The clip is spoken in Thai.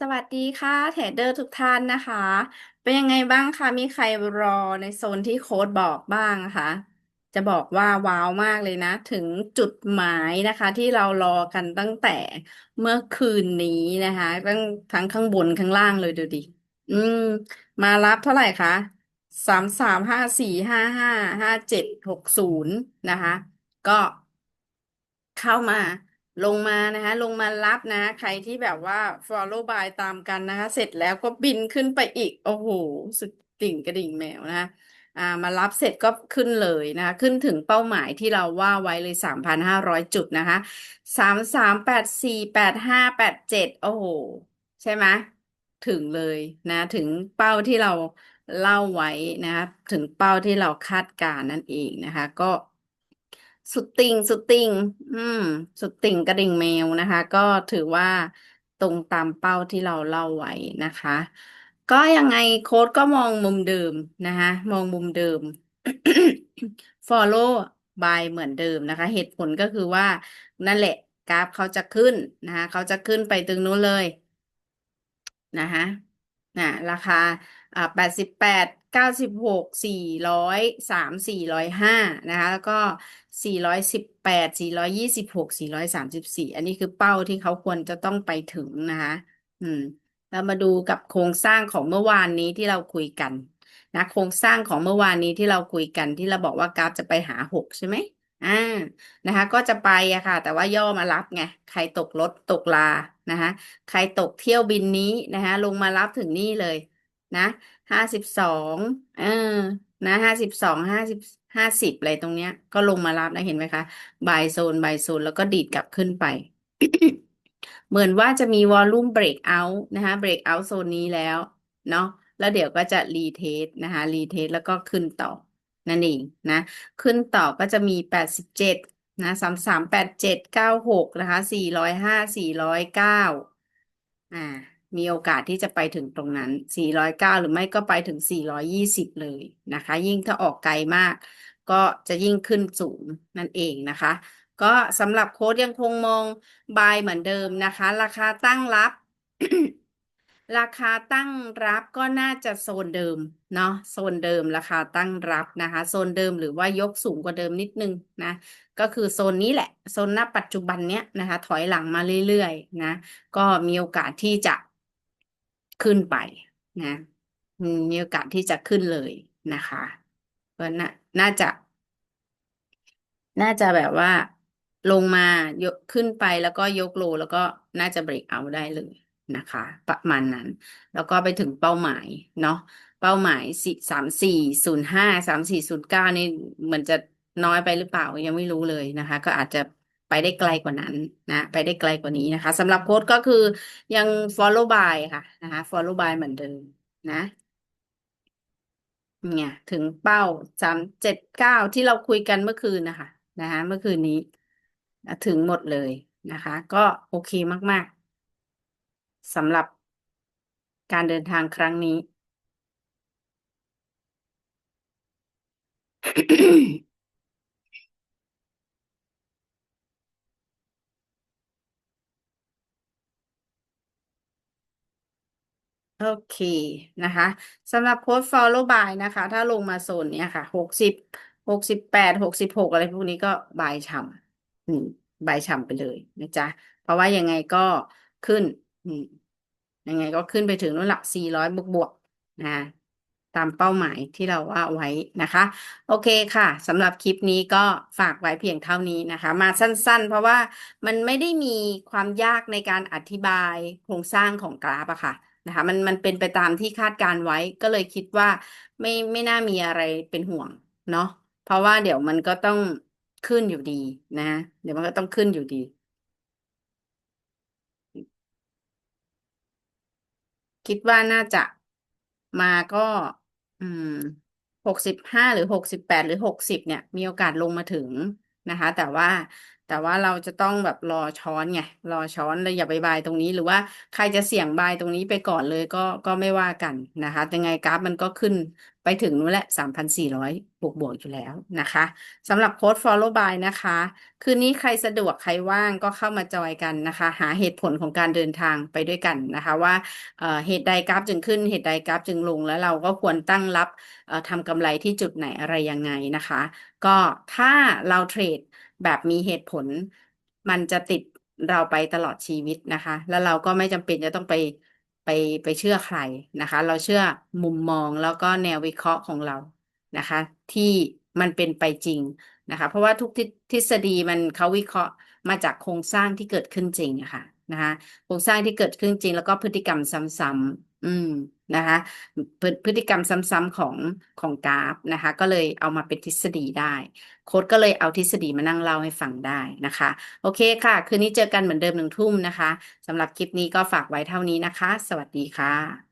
สวัสดีค่ะเทรดเดอร์ทุกท่านนะคะ เป็นยังไงบ้างคะมีใครรอในโซนที่โค้ดบอกบ้างคะจะบอกว่าว้าวมากเลยนะ ถึงจุดหมายนะคะ ที่เรารอกันตั้งแต่เมื่อคืนนี้นะคะตั้งทั้งข้างบนข้างล่างเลยดูดิอืม มารับเท่าไหร่คะสามสามห้าสี่ห้าห้าห้าเจ็ดหกศูนย์นะคะ ก็เข้ามา ลงมานะคะ ลงมารับนะ ใครที่แบบว่า follow by ตามกันนะคะ เสร็จแล้วก็บินขึ้นไปอีก โอ้โห สุดติ่งกระดิ่งแมวนะคะอ่ามารับเสร็จก็ขึ้นเลยนะคะ ขึ้นถึงเป้าหมายที่เราว่าไว้เลยสามพันห้าร้อยจุดนะคะสามสามแปดสี่แปดห้าแปดเจ็ดโอ้โห ใช่ไหมถึงเลยนะ ถึงเป้าที่เราเล่าไว้นะคะ ถึงเป้าที่เราคาดการณ์นั่นเองนะคะ ก็ สุดติ่งสุดติ่งอืม สุดติ่งกระดิ่งแมวนะคะ ก็ถือว่าตรงตามเป้าที่เราเล่าไว้นะคะ ก็ยังไงโค้ดก็มองมุมเดิมนะคะ มองมุมเดิม follow by เหมือนเดิมนะคะ เหตุผลก็คือว่านั่นแหละ กราฟเขาจะขึ้นนะคะเขาจะขึ้นไปตึงนู้นเลยนะคะนะราคาอ่าแปดสิบแปดเก้าสิบหกสี่ร้อยสามสี่ร้อยห้านะคะ แล้วก็ สี่ร้อยสิบแปดสี่ร้อยยี่สิบหกสี่ร้อยสามสิบสี่อันนี้คือเป้าที่เขาควรจะต้องไปถึงนะคะอืมเรามาดูกับโครงสร้างของเมื่อวานนี้ที่เราคุยกันนะโครงสร้างของเมื่อวานนี้ที่เราคุยกันที่เราบอกว่ากราฟจะไปหาหกใช่ไหมอ่านะคะ ก็จะไปอะค่ะ แต่ว่าย่อมารับไงใครตกรถตกลานะคะใครตกเที่ยวบินนี้นะคะลงมารับถึงนี่เลยนะห้าสิบสองเออนะห้าสิบสองห้าสิบ ห้าสิบอะไรตรงเนี้ย ก็ลงมารับนะเห็นไหมคะบายโซนบายโซนแล้วก็ดีดกลับขึ้นไป เหมือนว่าจะมีวอลลุ่มเบรกเอาท์นะคะเบรกเอาท์โซนนี้แล้วเนาะแล้วเดี๋ยวก็จะรีเทสนะคะรีเทสแล้วก็ขึ้นต่อนั่นเองนะ ขึ้นต่อก็จะมีแปดสิบเจ็ดนะสามสามแปดเจ็ดเก้าหกนะคะสี่ร้อยห้าสี่ร้อยเก้าอ่า มีโอกาสที่จะไปถึงตรงนั้นสี่ร้อยเก้าหรือไม่ก็ไปถึงสี่ร้อยยี่สิบเลยนะคะ ยิ่งถ้าออกไกลมาก ก็จะยิ่งขึ้นสูงนั่นเองนะคะ ก็สำหรับโค้ดยังคงมองบายเหมือนเดิมนะคะ ราคาตั้งรับ ราคาตั้งรับก็น่าจะโซนเดิมเนาะโซนเดิมราคาตั้งรับนะคะ โซนเดิมหรือว่ายกสูงกว่าเดิมนิดนึงนะ ก็คือโซนนี้แหละ โซนณปัจจุบันเนี้ยนะคะ ถอยหลังมาเรื่อยๆนะ ก็มีโอกาสที่จะ ขึ้นไปนะมมีโอกาสที่จะขึ้นเลยนะคะก็น่าน่าจะ น่าจะแบบว่าลงมายกขึ้นไปแล้วก็ยกโลแล้วก็น่าจะเบรกเอาได้เลยนะคะ ประมาณนั้น แล้วก็ไปถึงเป้าหมายเนาะเป้าหมายสี่สามสี่ศูนย์ห้าสามสี่ศูนย์เก้านี่เหมือนจะน้อยไปหรือเปล่ายังไม่รู้เลยนะคะ ก็อาจจะ ไปได้ไกลกว่านั้นนะ ไปได้ไกลกว่านี้นะคะสำหรับโค้ดก็คือยัง follow by ค่ะนะคะ follow by เหมือนเดิมนะเนี่ยถึงเป้าสามเจ็ดเก้าที่เราคุยกันเมื่อคืนนะคะนะคะเมื่อคืนนี้ ถึงหมดเลยนะคะ ก็โอเคมาก ๆสำหรับการเดินทางครั้งนี้ โอเคนะคะสำหรับโค้ด follow by นะคะ ถ้าลงมาโซนเนี้ยค่ะหกสิบหกสิบแปดหกสิบหกอะไรพวกนี้ก็บายฉ่ำอืมบายฉ่ำไปเลยนะจ๊ะ เพราะว่ายังไงก็ขึ้นอืมยังไงก็ขึ้นไปถึงนู่นละสี่ร้อยบวกบวกนะตามเป้าหมายที่เราว่าไว้นะคะ โอเคค่ะสำหรับคลิปนี้ก็ฝากไว้เพียงเท่านี้นะคะ มาสั้นๆ เพราะว่ามันไม่ได้มีความยากในการอธิบายโครงสร้างของกราฟอะค่ะ นะคะมันมันเป็นไปตามที่คาดการไว้ก็เลยคิดว่าไม่ไม่น่ามีอะไรเป็นห่วงเนาะเพราะว่าเดี๋ยวมันก็ต้องขึ้นอยู่ดีนะ เดี๋ยวมันก็ต้องขึ้นอยู่ดี คิดว่าน่าจะมาก็ อืมหกสิบห้าหรือหกสิบแปดหรือหกสิบเนี่ย มีโอกาสลงมาถึงนะคะ แต่ว่า แต่ว่าเราจะต้องแบบรอช้อนไงรอช้อนเลยอย่าไปบายตรงนี้ หรือว่าใครจะเสี่ยงบายตรงนี้ไปก่อนเลยก็ก็ไม่ว่ากันนะคะยังไงกราฟมันก็ขึ้น ไปถึงนู้นแหละสามพันสี่ร้อยบวกบวกอยู่แล้วนะคะสำหรับโค้ด follow by นะคะ คืนนี้ใครสะดวกใครว่างก็เข้ามาจอยกันนะคะ หาเหตุผลของการเดินทางไปด้วยกันนะคะ ว่าเเหตุใดกราฟจึงขึ้น เหตุใดกราฟจึงลง แล้วเราก็ควรตั้งรับทำกำไรที่จุดไหนอะไรยังไงนะคะ ก็ถ้าเราเทรดแบบมีเหตุผลมันจะติดเราไปตลอดชีวิตนะคะ แล้วเราก็ไม่จำเป็นจะต้องไป ไปไปเชื่อใครนะคะ เราเชื่อมุมมองแล้วก็แนววิเคราะห์ของเรานะคะ ที่มันเป็นไปจริงนะคะ เพราะว่าทุกทฤษฎีมันเขาวิเคราะห์มาจากโครงสร้างที่เกิดขึ้นจริงอะค่ะนะคะโครงสร้างที่เกิดขึ้นจริง แล้วก็พฤติกรรมซ้ำๆ อืมนะคะ พฤพฤติกรรมซ้ำๆของของกราฟนะคะ ก็เลยเอามาเป็นทฤษฎีได้ โค้ดก็เลยเอาทฤษฎีมานั่งเล่าให้ฟังได้นะคะ โอเคค่ะ คืนนี้เจอกันเหมือนเดิมหนึ่งทุ่มนะคะสำหรับคลิปนี้ก็ฝากไว้เท่านี้นะคะ สวัสดีค่ะ